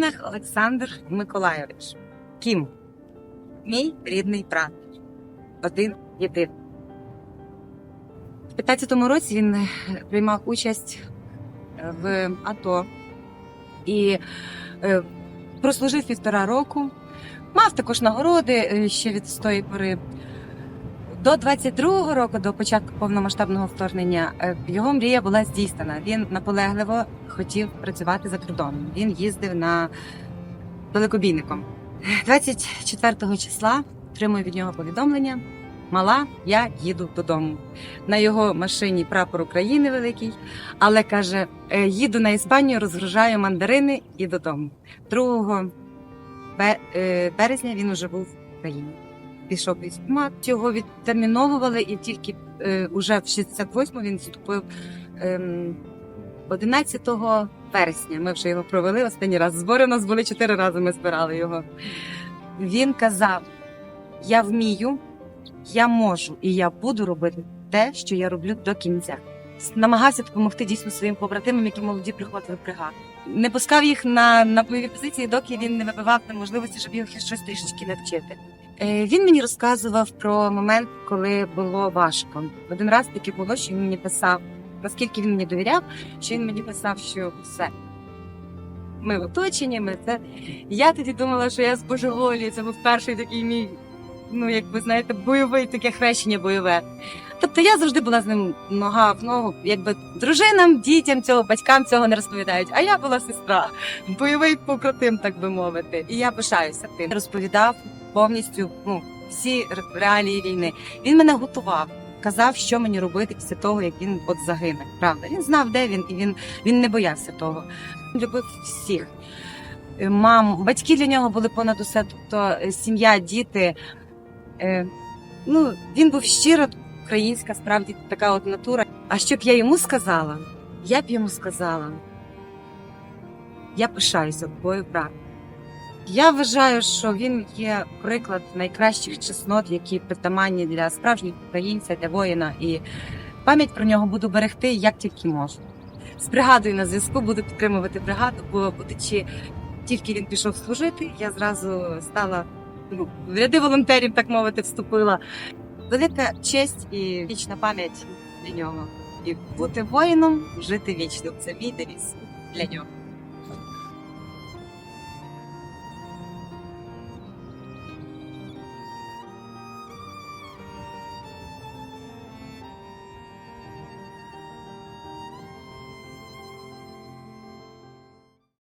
Кінах Олександр Миколайович. Кім. Мій рідний брат. Один єдиний. В 15-му році він е, приймав участь е, в АТО і е, прослужив півтора року. Мав також нагороди ще від тої пори. До 22-го року, до початку повномасштабного вторгнення, його мрія була здійснена. Він наполегливо хотів працювати за кордоном. Він їздив на далекобійником. 24 числа отримую від нього повідомлення. Мала, я їду додому. На його машині прапор України великий, але каже: «Е, їду на Іспанію, розгружаю мандарини і додому. 2 е, березня він уже був в Україні. Пішов військкомат, його відтерміновували, і тільки е, уже в 68-му він вступив ем, 11 вересня. Ми вже його провели останній раз. Збори у нас були чотири рази. Ми збирали його. Він казав: Я вмію, я можу і я буду робити те, що я роблю до кінця. Намагався допомогти дійсно своїм побратимам, які молоді приходили в бригаду. Не пускав їх на, на бойові позиції, доки він не вибивав на можливості, щоб їх щось трішечки навчити. Е, Він мені розказував про момент, коли було важко. Один раз таке було, що він мені писав, наскільки він мені довіряв, що він мені писав, що все. Ми в оточенні, ми це. Я тоді думала, що я з. Це був перший такий мій, ну як ви знаєте, бойовий таке хрещення бойове. Тобто я завжди була з ним нога в ногу, якби дружинам, дітям цього, батькам цього не розповідають. А я була сестра, бойовий побратим, так би мовити. І я пишаюся тим. Розповідав повністю ну, всі реалії війни. Він мене готував. Казав, що мені робити після того, як він от загине. Правда, він знав, де він, і він, він не боявся того. Любив всіх. Е, Мам, батьки для нього були понад усе, тобто е, сім'я, діти. Е, ну, він був щиро українська, справді така от натура. А що б я йому сказала? Я б йому сказала. Я пишаюся тобою, брат. Я вважаю, що він є приклад найкращих чеснот, які притаманні для справжнього українця, для воїна. І пам'ять про нього буду берегти як тільки можу. З бригадою на зв'язку буду підтримувати бригаду, бо будучи тільки він пішов служити, я зразу стала ну, в ряди волонтерів, так мовити, вступила. Велика честь і вічна пам'ять для нього. І бути воїном, жити вічно. Це мій девіз для нього.